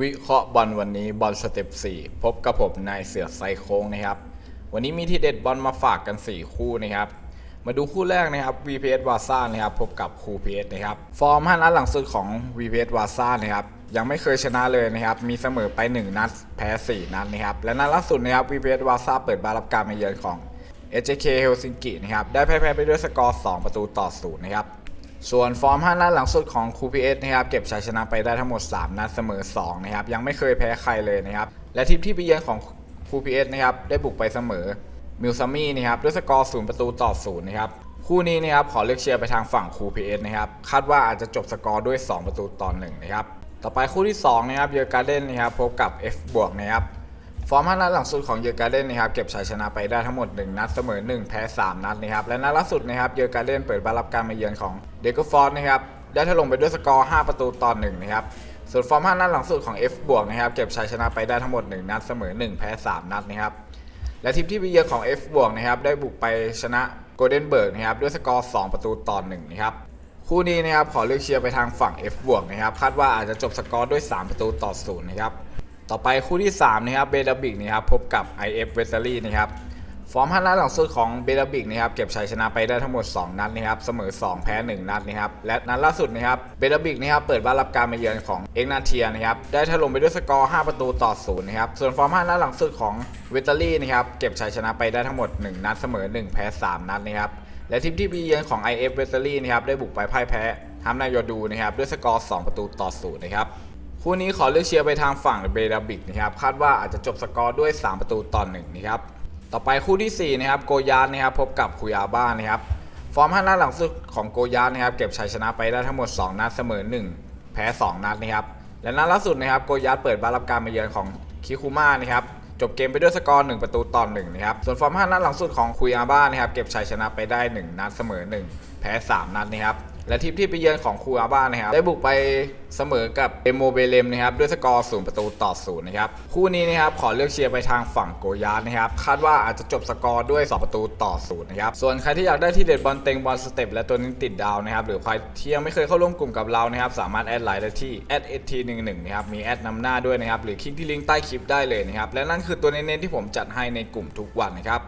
วิเคราะห์บอลวันนี้บอลสเต็ป4พบกับผมนายเสือไซโค้งนะครับ วันนี้มีที่เด็ดบอลมาฝากกัน 4 คู่นะครับ มาดูคู่แรกนะครับ VPS วาซ่านะครับพบกับคู PS นะครับ ฟอร์ม 5 นัดหลังสุดของ VPS วาซ่านะครับยังไม่เคยชนะเลยนะครับ มีเสมอไป 1 นัด แพ้ 4 นัดนะครับ และนัดล่าสุดนะครับ VPS วาซ่าเปิดบ้านรับการมาเยือนของ HJK Helsinki นะครับ ได้แพ้ไปด้วยสกอร์ 2 ประตูต่อ0นะครับ ส่วนฟอร์ม 5 นัดหลังสุดของคู PS นะครับเก็บชัยชนะไปได้ทั้งหมด 3 นัดเสมอ 2 นะครับ ยังไม่เคยแพ้ใครเลยนะครับ และทีมที่ไปเยือนของคู PS นะครับ ได้บุกไปเสมอมิลซามี่นะครับด้วยสกอร์0ประตูต่อ0นย์นะครับ คู่นี้นะครับขอเลือกเชียร์ไปทางฝั่งคู PS นะครับ คาดว่าอาจจะจบสกอร์ด้วย 2 ประตูต่อ1นะครับ ต่อไปคู่ที่2นะครับเยอร์การ์เดนนะครับพบกับ F บวกนะครับ ฟอร์ม5นัดหลังสุดของเยอร์การ์เดนนะครับเก็บชัยชนะไปได้ทั้งหมด 1 นัดเสมอ 1 แพ้ 3 นัดนะครับและนัดล่าสุดนะครับเยอร์การ์เดนเปิดบ้านรับการมาเยือนของเดโกฟอร์ดนะครับได้ถล่มไปด้วยสกอร์ 5 ประตูต่อ1นะครับส่วนฟอร์ม5นัดหลังสุดของ F บวกนะครับเก็บชัยชนะไปได้ทั้งหมด 1 นัดเสมอ 1 แพ้ 3 นัดนะครับและทีมที่ไปเยือนของ F บวกนะครับได้บุกไปชนะโกลเด้นเบิร์กนะครับด้วยสกอร์ 2 ประตูต่อ1นะครับคู่นี้นะครับขอเลือกเชียร์ไปทางฝั่ง F บวกนะครับคาดว่าอาจจะจบสกอร์ด้วย 3 ประตูต่อ0นะครับ ต่อไปคู่ที่ 3 นะครับเบลบิกนะครับพบกับ IF v e s e r y นะครับฟอร์ม5นัดหลังสุดของเบลบิกนะครับเก็บชัยชนะไปได้ทั้งหมด 2 นัดนะครับเสมอ 2 แพ้ 1 นัดนะครับและนัดล่าสุดนะครับเบลบิกนะครับเปิดบ้านรับการมาเยือนของเอ็กนาเทียนะครับได้ถล่มไปด้วยสกอร์ 5 ประตูต่อ0นะครับส่วนฟอร์ม5นัดหลังสุดของเวตารี่นะครับเก็บชัยชนะไปได้ทั้งหมด 1 นัดเสมอ 1 แพ้ 3 นัดนะครับและทีมที่ไปเยือนของ IF v e s e r y นะครับได้บุกไปพ่ายแพ้ฮัมนายอดูนะครับด้วยสกอร์ 2 ประตูต่อ0นะครับ คู่นี้ขอเลือกเชียร์ไปทางฝั่งเบลบิกนะครับคาดว่าอาจจะจบสกอร์ด้วย 3 ประตูต่อ1นะครับต่อไปคู่ที่ 4 นะครับโกยานนะครับพบกับคุยาบ้านะครับฟอร์ม5นัดหลังสุดของโกยานนะครับเก็บชัยชนะไปได้ทั้งหมด 2 นัดเสมอ 1 แพ้ 2 นัดนะครับและนัดล่าสุดนะครับโกยานเปิดบ้านรับการมาเยือนของคิคุมานะครับจบเกมไปด้วยสกอร์1ประตูต่อ1นะครับส่วนฟอร์ม5นัดหลังสุดของคุยาบ้านะครับเก็บชัยชนะไปได้ 1 นัดเสมอ 1 แพ้ 3 นัดนะครับ และทีมที่ไปเยือนของคูอาบ้านะครับได้บุกไปเสมอกับเอโมเบเลมนะครับด้วยสกอร์0ประตูต่อ0นย์นะครับคู่นี้นะครับขอเลือกเชียร์ไปทางฝั่งโกยาร์นะครับคาดว่าอาจจะจบสกอร์ด้วย 2 ประตูต่อ0นย์นะครับส่วนใครที่อยากได้ที่เด็ดบอลเต็งบอลสเต็ปและตัวนี้ติดดาวนะครับหรือใครที่ยังไม่เคยเข้าร่วมกลุ่มกับเรานะครับสามารถแอดไลน์ได้ที่ @st11 นะครับมีแอดนำหน้าด้วยนะครับหรือคลิกที่ลิงก์ใต้คลิปได้เลยนะครับและนั่นคือตัวเน้นๆที่ผมจัดให้ในกลุ่มทุกวันนะครับ